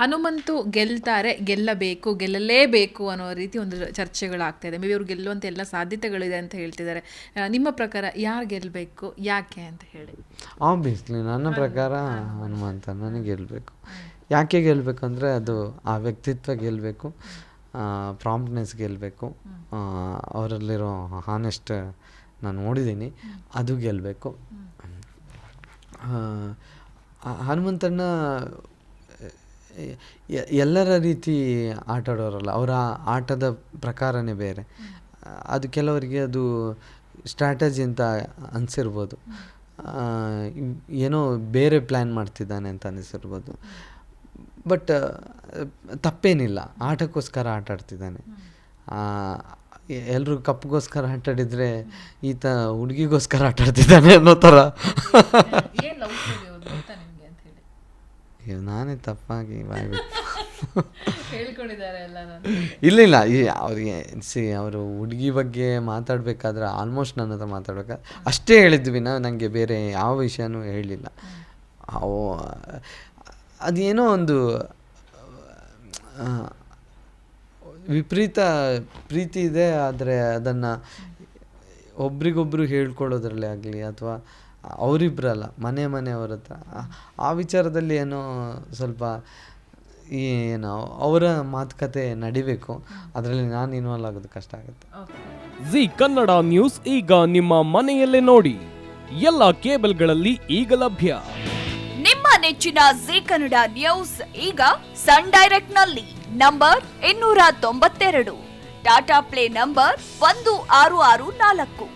ಹನುಮಂತು ಗೆಲ್ತಾರೆ, ಗೆಲ್ಲಬೇಕು, ಗೆಲ್ಲಲೇಬೇಕು ಅನ್ನೋ ರೀತಿ ಒಂದು ಚರ್ಚೆಗಳಾಗ್ತಾ ಇದೆ. ಮೇ ಬಿ ಅವ್ರು ಗೆಲ್ಲುವಂಥ ಎಲ್ಲ ಸಾಧ್ಯತೆಗಳಿದೆ ಅಂತ ಹೇಳ್ತಿದ್ದಾರೆ. ನಿಮ್ಮ ಪ್ರಕಾರ ಯಾರು ಗೆಲ್ಲಬೇಕು ಯಾಕೆ ಅಂತ ಹೇಳಿ. ಆಬ್ವಿಯಸ್ಲಿ ನನ್ನ ಪ್ರಕಾರ ಹನುಮಂತ ನನಗೆ ಗೆಲ್ಲಬೇಕು ಯಾಕೆ ಗೆಲ್ಲಬೇಕು ಅಂದರೆ ಅದು ಆ ವ್ಯಕ್ತಿತ್ವ ಗೆಲ್ಲಬೇಕು ಪ್ರಾಂಪ್ಟ್ನೆಸ್ ಗೆಲ್ಲಬೇಕು ಅವರಲ್ಲಿರೋ ಹಾನೆಸ್ಟ್ ನಾನು ನೋಡಿದ್ದೀನಿ, ಅದು ಗೆಲ್ಲಬೇಕು ಹನುಮಂತಣ್ಣ ಎಲ್ಲರ ರೀತಿ ಆಟಾಡೋರಲ್ಲ ಅವರ ಆಟದ ಪ್ರಕಾರನೇ ಬೇರೆ. ಅದು ಕೆಲವರಿಗೆ ಅದು ಸ್ಟ್ರಾಟಜಿ ಅಂತ ಅನಿಸಿರ್ಬೋದು. ಏನೋ ಬೇರೆ ಪ್ಲ್ಯಾನ್ ಮಾಡ್ತಿದ್ದಾನೆ ಅಂತ ಅನಿಸಿರ್ಬೋದು. ಬಟ್, ತಪ್ಪೇನಿಲ್ಲ. ಆಟಕ್ಕೋಸ್ಕರ ಆಟ ಆಡ್ತಿದ್ದಾನೆ. ಎಲ್ಲರೂ ಕಪ್ಗೋಸ್ಕರ ಆಟಾಡಿದರೆ ಈತ ಹುಡುಗಿಗೋಸ್ಕರ ಆಟಾಡ್ತಿದ್ದಾನೆ ಅನ್ನೋ ಥರ ಏನು ಲವ್ ಸ್ಟೋರಿ ಗೊತ್ತಾ ನಿಮಗೆ ಅಂತ ಹೇಳಿ ಅಯ್ಯೋ, ನಾನೇ ತಪ್ಪಾಗಿ ಹೇಳ್ಕೊಂಡಿದ್ದಾರೆ ಎಲ್ಲ ಇಲ್ಲ ಇಲ್ಲ ಈ ಅವ್ರಿಗೆ ಸಿ ಅವರು ಹುಡುಗಿ ಬಗ್ಗೆ ಮಾತಾಡಬೇಕಾದ್ರೆ ಆಲ್ಮೋಸ್ಟ್ ನನ್ನ ಹತ್ರ ಮಾತಾಡ್ಬೇಕಾದ್ರೆ ಅಷ್ಟೇ ಹೇಳಿದ್ವಿ ನಾವು ನನಗೆ ಬೇರೆ ಯಾವ ವಿಷಯನೂ ಹೇಳಲಿಲ್ಲ ಅವು ಅದೇನೋ ಒಂದು ವಿಪರೀತ ಪ್ರೀತಿ ಇದೆ ಆದರೆ ಅದನ್ನು ಒಬ್ರಿಗೊಬ್ರು ಹೇಳ್ಕೊಳ್ಳೋದ್ರಲ್ಲೇ ಆಗಲಿ ಅಥವಾ ಅವರಿಬ್ಬರಲ್ಲ ಮನೆ ಮನೆಯವ್ರ ಹತ್ರ. ಆ- ಆ ವಿಚಾರದಲ್ಲಿ ಏನೋ ಸ್ವಲ್ಪ ಈ ಏನು ಅವರ ಮಾತುಕತೆ ನಡಿಬೇಕು. ಅದರಲ್ಲಿ ನಾನು ಇನ್ವಾಲ್ವ್ ಆಗೋದು ಕಷ್ಟ ಆಗುತ್ತೆ. ಜಿ ಕನ್ನಡ ನ್ಯೂಸ್ ಈಗ ನಿಮ್ಮ ಮನೆಯಲ್ಲೇ ನೋಡಿ. ಎಲ್ಲ ಕೇಬಲ್ಗಳಲ್ಲಿ ಈಗ ಲಭ್ಯ. ನಿಮ್ಮ ನೆಚ್ಚಿನ ಜಿ ಕನ್ನಡ ನ್ಯೂಸ್ ಈಗ ಸನ್ ಡೈರೆಕ್ಟ್ನಲ್ಲಿ ನಂಬರ್ ಇನ್ನೂರ ತೊಂಬತ್ತೆರಡು. ಟಾಟಾ ಪ್ಲೇ ನಂಬರ್ ಒಂದು ಆರು ಆರು ನಾಲ್ಕು.